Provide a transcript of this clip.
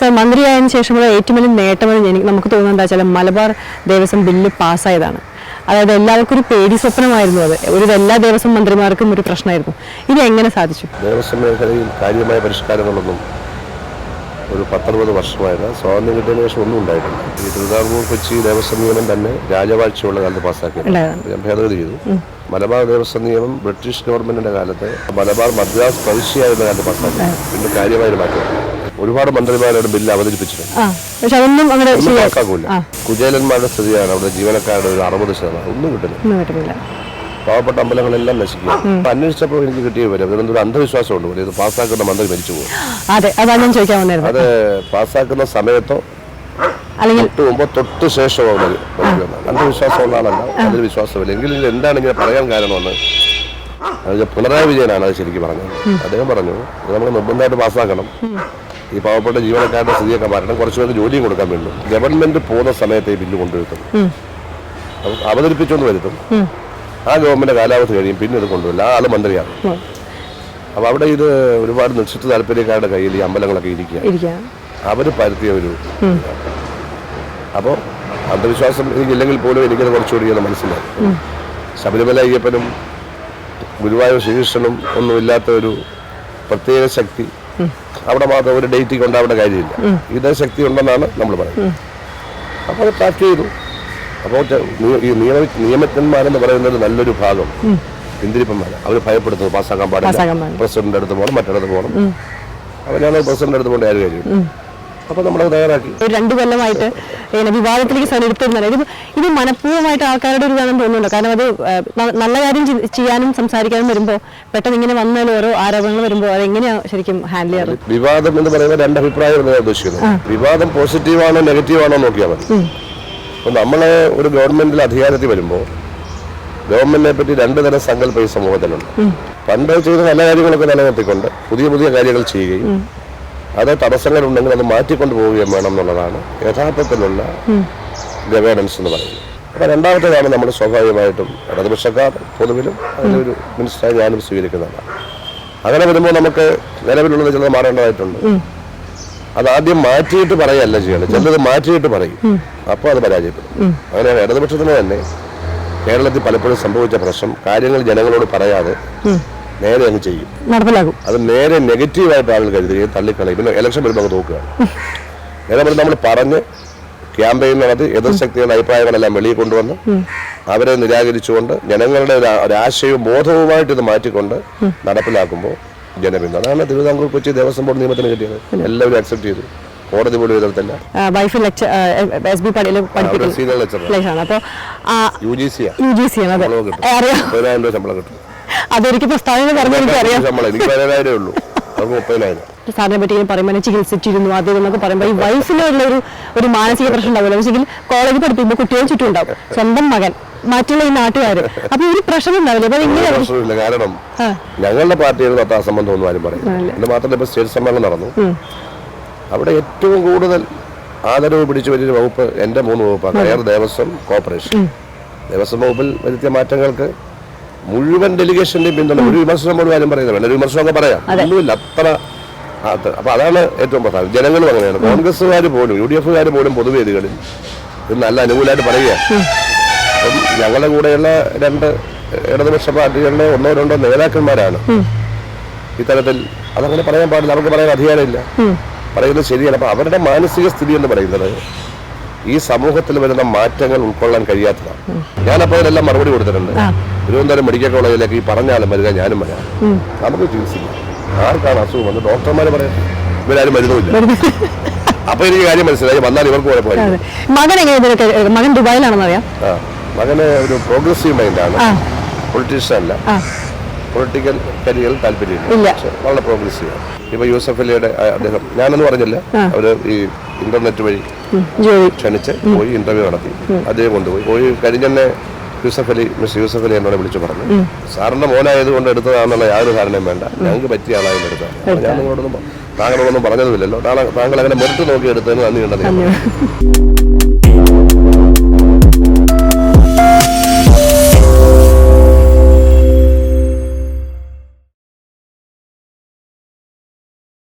Sir മന്ത്രിയായതിനു ശേഷമുള്ള ഏറ്റവും വലിയ നേട്ടമെന്ന് എനിക്ക് നമുക്ക് തോന്നുന്നത് എന്താ വെച്ചാൽ മലബാർ ദേവസ്വം ബില്ല് പാസ്സായതാണ്. അതായത് എല്ലാവർക്കും ഒരു പേടി സ്വപ്നമായിരുന്നു അത്. ഒരു എല്ലാ ദേവസ്വം മന്ത്രിമാർക്കും ഒരു പ്രശ്നമായിരുന്നു. ഇത് എങ്ങനെ സാധിച്ചു? ദേവസ്വം മേഖലയിൽ കാര്യമായ പരിഷ്കാരങ്ങളൊന്നും ഒരു പത്തൊൻപത് വർഷമായിരുന്നു സ്വാതന്ത്ര്യം കിട്ടിയതിനു ശേഷം ഒന്നും ഉണ്ടായിട്ടില്ല. ഈ തിരുവിതാംകൂർ കൊച്ചി ദേവസ്വം നിയമം തന്നെ രാജവാഴ്ചയുള്ള കാലത്ത് പാസ്സാക്കി ഞാൻ ഭേദഗതി ചെയ്തു. മലബാർ ദേവസ്വം നിയമം ബ്രിട്ടീഷ് ഗവൺമെന്റിന്റെ കാലത്ത് മലബാർ മദ്രാസ് പ്രവിശ്യയായിരുന്ന കാലത്ത് പാസ്സാക്കി. പിന്നെ കാര്യമായിട്ട് മാറ്റം. ഒരുപാട് മന്ത്രിമാരുടെ ബില്ല് അവതരിപ്പിച്ചിട്ടുണ്ട്. പക്ഷെ അതൊന്നും അങ്ങനെ പാസ്സാക്കൂല കുചേലന്മാരുടെ സ്ഥിതിയാണ് അവിടെ ജീവനക്കാരുടെ ഒരു അറുപത് ശതമാനം. ഒന്നും കിട്ടുന്നില്ല. പാവപ്പെട്ട അമ്പലങ്ങളെല്ലാം നശിക്കുക അന്വേഷിച്ചപ്പോൾ എനിക്ക് കിട്ടിയ വിവരം ഇതിനൊരു അന്ധവിശ്വാസമുണ്ട് ഉണ്ട് ഇത് പാസ്സാക്കുന്ന മന്ത്രി മരിച്ചു പോകും അതെ അതാണ് ഞാൻ ചോദിക്കാൻ വന്നിരുന്നത് അത് പാസ്സാക്കുന്ന സമയത്തോ അല്ലെങ്കിൽ തൊട്ട് മുമ്പോ തൊട്ട് ശേഷമോ അന്ധവിശ്വാസം മരിക്കുമെന്നാണ്. ആളല്ല അതിൽ വിശ്വാസമില്ല. എങ്കിലും ഇത് എന്താണ് ഇങ്ങനെ പറയാൻ കാരണമെന്ന് പിണറായി വിജയനാണ് അത് ശരിക്കും പറഞ്ഞത്. അദ്ദേഹം പറഞ്ഞു നമ്മൾ നിർബന്ധമായിട്ട് പാസ്സാക്കണം. ഈ പാവപ്പെട്ട ജീവനക്കാരുടെ സ്ഥിതിയൊക്കെ മാറ്റണം. കുറച്ച് പേർക്ക് ജോലിയും കൊടുക്കാൻ വേണ്ടി. ഗവൺമെന്റ് പോകുന്ന സമയത്ത് ഈ ബില്ല് കൊണ്ടുവരുത്തും. അവതരിപ്പിച്ചുകൊണ്ട് വരുത്തും. ആ ഗവൺമെന്റ് കാലാവധി കഴിയും. പിന്നെ ഇത് കൊണ്ടുവരില്ല. ആ ആൾ മന്ത്രിയാണ്. അപ്പൊ അവിടെ ഇത് ഒരുപാട് നിശ്ചിത താല്പര്യക്കാരുടെ കയ്യിൽ ഈ അമ്പലങ്ങളൊക്കെ ഇരിക്കുക ഇരിക്കാം അവർ പരത്തിയ ഒരു അപ്പോൾ അന്ധവിശ്വാസം എനിക്കില്ലെങ്കിൽ പോലും എനിക്കത് കുറച്ചുകൂടി അത് മനസ്സിലായി. ശബരിമല അയ്യപ്പനും ഗുരുവായൂർ ശ്രീകൃഷ്ണനും ഒന്നുമില്ലാത്ത ഒരു പ്രത്യേക ശക്തി അവിടെ മാത്രം ഒരു ഡേറ്റ് കൊണ്ട് അവിടെ കാര്യമില്ല. ഇതേ ശക്തി ഉണ്ടെന്നാണ് നമ്മൾ പറയുന്നത്. അപ്പോൾ അത് ട്രാക്ക് ചെയ്തു. അപ്പോൾ ഈ നിയമ നിയമജ്ഞന്മാരെന്ന് പറയുന്നത് നല്ലൊരു ഭാഗം. പിന്തിരിപ്പന്മാരെ. അവർ ഭയപ്പെടുത്തുന്നു പാസ്സാക്കാൻ പാടില്ല. പ്രസിഡന്റ് അടുത്ത് പോകണം മറ്റിടത്ത് പോകണം. അപ്പോൾ ഞാൻ പ്രസിഡന്റ് അടുത്ത് പോകേണ്ട ആര് കാര്യം? അപ്പോൾ നമ്മൾ തയ്യാറാക്കി. ഒരു രണ്ടു കൊല്ലമായിട്ട് വിവാദത്തിലേക്ക് എടുത്തിരുന്നത് ഇത് ഇത് മനഃപൂർവമായിട്ട് ആൾക്കാരുടെ ഒരു ഇതാണെന്ന് തോന്നുന്നുണ്ട്. കാരണം അത് നല്ല കാര്യം ചെയ്യാനും സംസാരിക്കാനും വരുമ്പോ പെട്ടെന്ന് ഇങ്ങനെ വന്നാൽ ഓരോ ആരോപണങ്ങൾ വരുമ്പോൾ അത് എങ്ങനെയാണ് ശരിക്കും ഹാൻഡിൽ ചെയ്യാറ്? വിവാദം എന്ന് പറയുന്നത് രണ്ട് അഭിപ്രായം ഞാൻ ഉദ്ദേശിക്കുന്നത്. വിവാദം പോസിറ്റീവാണോ നെഗറ്റീവാണോ നോക്കിയാൽ മതി. അപ്പൊ നമ്മളെ ഒരു ഗവൺമെന്റിൽ അധികാരത്തിൽ വരുമ്പോൾ ഗവൺമെന്റിനെ പറ്റി രണ്ടു തരം സങ്കല്പം ഈ സമൂഹത്തിലുണ്ട്. പണ്ട് ചെയ്ത നല്ല കാര്യങ്ങളൊക്കെ നിലനിർത്തിക്കൊണ്ട് പുതിയ പുതിയ കാര്യങ്ങൾ ചെയ്യുകയും അത് തടസ്സങ്ങളുണ്ടെങ്കിൽ അത് മാറ്റിക്കൊണ്ട് പോവുകയും വേണം എന്നുള്ളതാണ് യഥാർത്ഥത്തിലുള്ള ഗവേണൻസ് എന്ന് പറയുന്നത്. അപ്പൊ രണ്ടാമത്തേതാണ് നമ്മൾ സ്വാഭാവികമായിട്ടും ഇടതുപക്ഷക്കാർ പൊതുവിലും അതിലൊരു മിനിസ്റ്ററായി ഞാനും സ്വീകരിക്കുന്നതാണ്. അങ്ങനെ വരുമ്പോൾ നമുക്ക് നിലവിലുള്ളത് ചിലത് മാറേണ്ടതായിട്ടുണ്ട്. അത് ആദ്യം മാറ്റിയിട്ട് പറയല്ല ചെയ്യണം ചിലത് മാറ്റിയിട്ട് പറയും. അപ്പോൾ അത് പരാജയപ്പെടും. അങ്ങനെയാണ് ഇടതുപക്ഷത്തിന് തന്നെ കേരളത്തിൽ പലപ്പോഴും സംഭവിച്ച പ്രശ്നം. കാര്യങ്ങൾ ജനങ്ങളോട് പറയാതെ നേരെ അങ്ങ് ചെയ്യും. നടപ്പിലാക്കും. അത് നേരെ നെഗറ്റീവായിട്ട് ആളുകൾ കരുതുകയും തള്ളിക്കളയും. പിന്നെ ഇലക്ഷൻ വരുമ്പോൾ അങ്ങ് നോക്കുകയാണ്. നേരെ പറഞ്ഞ് നമ്മൾ പറഞ്ഞ് ക്യാമ്പയിൻ നടത്തി എതിർശക്തികളുടെ അഭിപ്രായങ്ങളെല്ലാം വെളിയിൽ കൊണ്ടുവന്ന് അവരെ നിരാകരിച്ചുകൊണ്ട് ജനങ്ങളുടെ ഒരാശയവും ബോധവുമായിട്ട് ഇത് മാറ്റിക്കൊണ്ട് നടപ്പിലാക്കുമ്പോൾ ജനപിന്തുണ. അതാണ് തിരുവിതാംകൂർ കൊച്ചി ദേവസ്വം ബോർഡ് നിയമത്തിന് കിട്ടിയത്. എല്ലാവരും അക്സെപ്റ്റ് ചെയ്തു. കോടതി പോലും എതിർത്തില്ല wife lecture S B lecture പ്ലേസാണ് അപ്പോൾ യു ജി സി ആണ്. അറിയാം ശമ്പളം കിട്ടും. അതൊരിക്കൽ പ്രസ്താവന പറഞ്ഞു എനിക്കറിയാം. സാറിനെ പറ്റി ഇങ്ങനെ പറയുമ്പോൾ എന്നെ ചികിത്സിച്ചിരുന്നു. അത് എന്നൊക്കെ പറയുമ്പോൾ ഈ വയസ്സിലുള്ള ഒരു ഒരു മാനസിക പ്രശ്നം ഉണ്ടാവില്ല. പക്ഷേ കോളേജ് പഠിപ്പിക്കുമ്പോൾ കുട്ടികൾ ചുറ്റും ഉണ്ടാവും. സ്വന്തം മകൻ. മറ്റുള്ള ഈ നാട്ടുകാർ അപ്പൊ ഒരു പ്രശ്നം ഉണ്ടാവില്ല. കാരണം ഞങ്ങളുടെ പാർട്ടിയിൽ തൊട്ട് അസംബന്ധം ഒന്നും ആരും പറയും ഇത് മാത്രമല്ല ഇപ്പൊ സ്റ്റേറ്റ് സമ്മേളനം നടന്നു. അവിടെ ഏറ്റവും കൂടുതൽ ആദരവ് പിടിച്ചു വലിയൊരു വകുപ്പ് എന്റെ മൂന്ന് വകുപ്പാണ്. കയർ ദേവസ്വം കോർപ്പറേഷൻ. ദേവസ്വം വകുപ്പിൽ വരുത്തിയ മാറ്റങ്ങൾക്ക് മുഴുവൻ ഡെലിഗേഷന്റെയും പിന്തുണ. ഒരു വിമർശനം പോലും ആരും പറയുന്നത് വേണ്ട ഒരു വിമർശനമൊക്കെ പറയാം. ഒന്നുമില്ല അത്ര അപ്പൊ അതാണ് ഏറ്റവും പ്രധാനം. ജനങ്ങളും അങ്ങനെയാണ്. കോൺഗ്രസ്സുകാർ പോലും യു ഡി എഫുകാർ പോലും പൊതുവേദികളിൽ ഇത് നല്ല അനുകൂലമായിട്ട് പറയുകയാണ്. അപ്പം ഞങ്ങളുടെ കൂടെയുള്ള രണ്ട് ഇടതുപക്ഷ പാർട്ടികളിലെ ഒന്നോ രണ്ടോ നേതാക്കന്മാരാണ്. ഇത്തരത്തിൽ അതങ്ങനെ പറയാൻ പാടില്ല. അവർക്ക് പറയാൻ അധികാരമില്ല. പറയുന്നത് ശരിയാണ്. അപ്പൊ അവരുടെ മാനസിക സ്ഥിതി എന്ന് പറയുന്നത് ഈ സമൂഹത്തിൽ വരുന്ന മാറ്റങ്ങൾ ഉൾക്കൊള്ളാൻ കഴിയാത്തതാണ്. ഞാനപ്പോൾ അതിനെല്ലാം മറുപടി കൊടുത്തിട്ടുണ്ട്. തിരുവനന്തപുരം മെഡിക്കൽ കോളേജിലേക്ക് ഈ പറഞ്ഞാലും വരിക ഞാനും വരാം നമുക്ക് ചികിത്സിക്കാം. ആർക്കാണ് അസുഖം വന്ന് ഡോക്ടർമാർ പറയാം ഇവരാരും മരുന്നുമില്ല. അപ്പൊ എനിക്ക് കാര്യം മനസ്സിലായി വന്നാൽ ഇവർക്ക് കുഴപ്പമില്ല മകൻ എങ്ങനെ മകൻ ദുബായിലാണെന്ന് അറിയാം മകന് ഒരു പ്രോഗ്രസീവ് മൈൻഡ് ആണ് പൊളിറ്റീഷ്യൻ അല്ല. പൊളിറ്റിക്കൽ കരിയറിൽ താല്പര്യമില്ല. വളരെ പ്രോഗ്രസീവ് ഇപ്പൊ യൂസഫ് അലിയുടെ അദ്ദേഹം. ഞാനൊന്നും പറഞ്ഞില്ല അവർ ഈ ഇന്റർനെറ്റ് വഴി ക്ഷണിച്ച് പോയി ഇന്റർവ്യൂ നടത്തി. അദ്ദേഹം കൊണ്ടുപോയി. പോയി കഴിഞ്ഞെന്നെ യൂസഫ് അലി മിസ് യൂസഫ് അലി എന്നോട് വിളിച്ചു പറഞ്ഞു. സാറിന്റെ മോനായത് കൊണ്ട് എടുത്തതാണെന്നുള്ള യാതൊരു ധാരണയും വേണ്ട. ഞങ്ങൾക്ക് പറ്റിയ ആളായിരുന്നു എടുത്തത് ഞാൻ നിങ്ങളോടൊന്നും താങ്കളോടൊന്നും പറഞ്ഞതുമില്ലല്ലോ. താങ്കൾ അങ്ങനെ മെറിറ്റ് നോക്കി എടുത്തതിന് നന്ദി ഉണ്ടെന്ന് ഞാൻ പറഞ്ഞു.